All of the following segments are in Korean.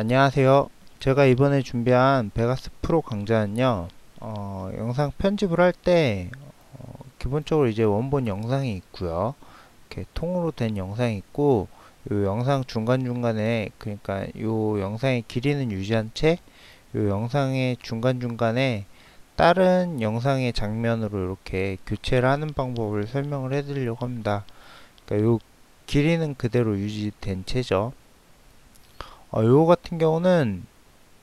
안녕하세요. 제가 이번에 준비한 베가스 프로 강좌는요, 어, 영상 편집을 할 때, 어, 기본적으로 이제 원본 영상이 있고요. 이렇게 통으로 된 영상이 있고, 요 영상 중간중간에, 그러니까 요 영상의 길이는 유지한 채, 요 영상의 중간중간에 다른 영상의 장면으로 이렇게 교체를 하는 방법을 설명을 해 드리려고 합니다. 그러니까 요 길이는 그대로 유지된 채죠. 어, 요거 같은 경우는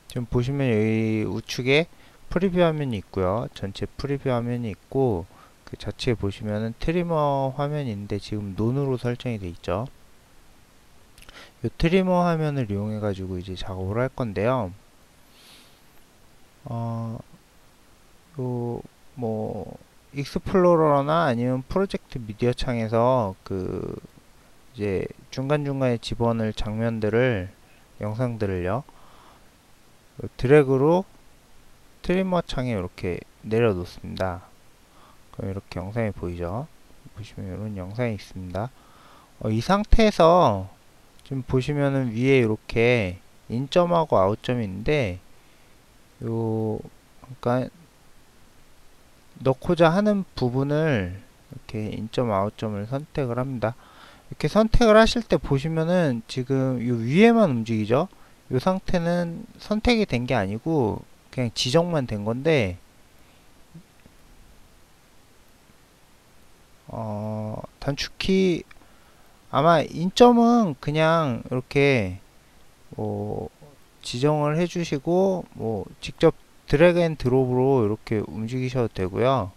지금 보시면 여기 우측에 프리뷰 화면이 있고요. 전체 프리뷰 화면이 있고 그 자체에 보시면은 트리머 화면인데 지금 논으로 설정이 돼 있죠. 이 트리머 화면을 이용해 가지고 이제 작업을 할 건데요. 어, 요 뭐 익스플로러나 아니면 프로젝트 미디어 창에서 그 이제 중간중간에 집어넣을 장면들을 영상들을요. 드래그로 트리머 창에 이렇게 내려놓습니다. 그럼 이렇게 영상이 보이죠? 보시면 이런 영상이 있습니다. 어, 이 상태에서 지금 보시면은 위에 이렇게 인점하고 아웃점이 있는데 요 그러니까 넣고자 하는 부분을 이렇게 인점 아웃점을 선택을 합니다 이렇게 선택을 하실 때 보시면은 지금 이 위에만 움직이죠? 이 상태는 선택이 된 게 아니고 그냥 지정만 된 건데 어, 단축키 아마 인점은 그냥 이렇게 뭐 지정을 해주시고 뭐 직접 드래그 앤 드롭으로 이렇게 움직이셔도 되고요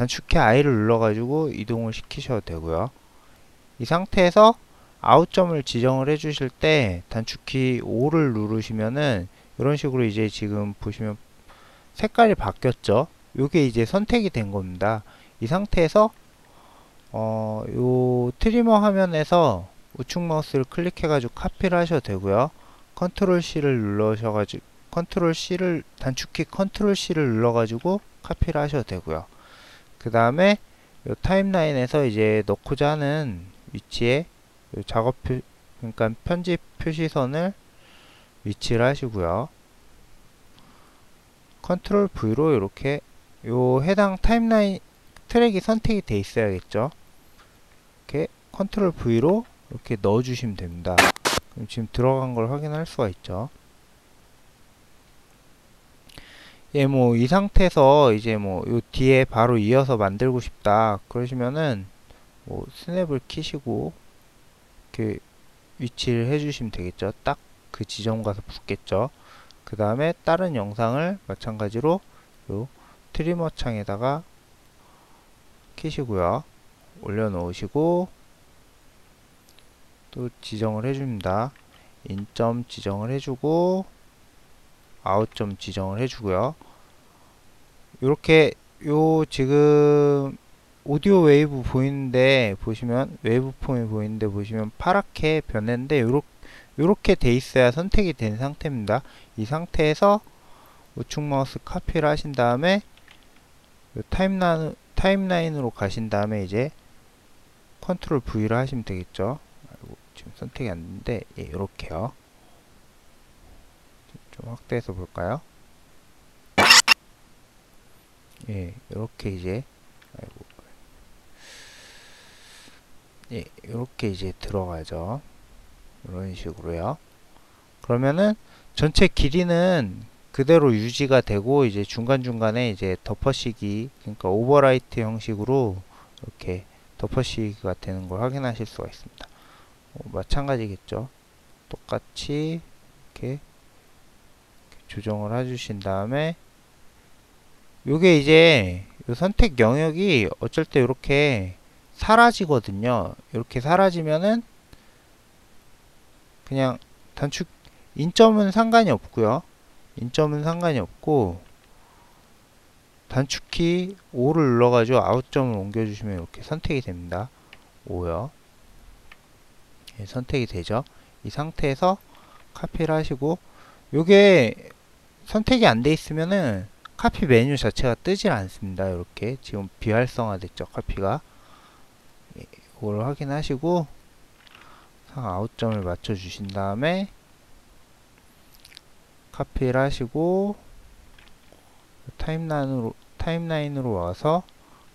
단축키 I를 눌러가지고 이동을 시키셔도 되고요. 이 상태에서 아웃점을 지정을 해주실 때 단축키 5를 누르시면은 이런 식으로 이제 지금 보시면 색깔이 바뀌었죠. 요게 이제 선택이 된 겁니다. 이 상태에서 어, 요 트리머 화면에서 우측 마우스를 클릭해가지고 카피를 하셔도 되고요. 컨트롤 C를 눌러셔가지고 컨트롤 C를 단축키 컨트롤 C를 눌러가지고 카피를 하셔도 되고요. 그 다음에 타임라인에서 이제 넣고자 하는 위치에 작업 표, 그러니까 편집 표시선을 위치를 하시고요. 컨트롤 V로 이렇게 요 해당 타임라인 트랙이 선택이 돼 있어야겠죠. 이렇게 컨트롤 V로 이렇게 넣어 주시면 됩니다. 그럼 지금 들어간 걸 확인할 수가 있죠. 예, 뭐, 이 상태에서 이제 뭐, 요 뒤에 바로 이어서 만들고 싶다. 그러시면은, 뭐, 스냅을 키시고, 이렇게 위치를 해주시면 되겠죠. 딱 그 지점 가서 붙겠죠. 그 다음에 다른 영상을 마찬가지로 요 트리머 창에다가 키시고요. 올려놓으시고, 또 지정을 해줍니다. 인점 지정을 해주고, 아웃점 지정을 해주고요. 이렇게 요 지금 오디오 웨이브 보이는데 보시면 웨이브 폼이 보이는데 보시면 파랗게 변했는데 요렇게 돼 있어야 선택이 된 상태입니다. 이 상태에서 우측 마우스 카피를 하신 다음에 타임라인, 타임라인으로 가신 다음에 이제 컨트롤 V를 하시면 되겠죠. 지금 선택이 안 됐는데 예, 이렇게요. 좀 확대해서 볼까요? 예, 이렇게 이제 아이고. 예, 이렇게 이제 들어가죠. 이런 식으로요. 그러면은 전체 길이는 그대로 유지가 되고 이제 중간중간에 이제 덮어씌기 그러니까 오버라이트 형식으로 이렇게 덮어씌기가 되는 걸 확인하실 수가 있습니다. 어, 마찬가지겠죠. 똑같이 이렇게 조정을 해주신 다음에 요게 이제 요 선택 영역이 어쩔 때 이렇게 사라지거든요. 이렇게 사라지면은 그냥 단축 인점은 상관이 없고요. 인점은 상관이 없고 단축키 5를 눌러가지고 아웃점을 옮겨주시면 이렇게 선택이 됩니다. 5요. 예, 선택이 되죠. 이 상태에서 카피를 하시고 요게 선택이 안 돼 있으면은 카피 메뉴 자체가 뜨질 않습니다. 이렇게 지금 비활성화 됐죠. 카피가 그걸 확인하시고 상 아웃점을 맞춰 주신 다음에 카피를 하시고 타임라인으로 타임라인으로 와서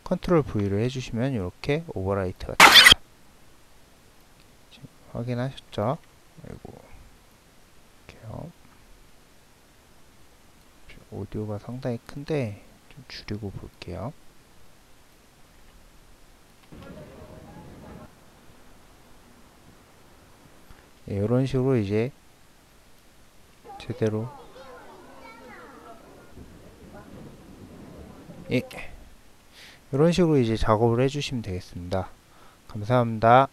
컨트롤 V를 해주시면 이렇게 오버라이트가 됩니다. 확인하셨죠? 아이고 이렇게요. 오디오가 상당히 큰데 좀 줄이고 볼게요. 예, 이런 식으로 이제 제대로 예 이런 식으로 이제 작업을 해주시면 되겠습니다. 감사합니다.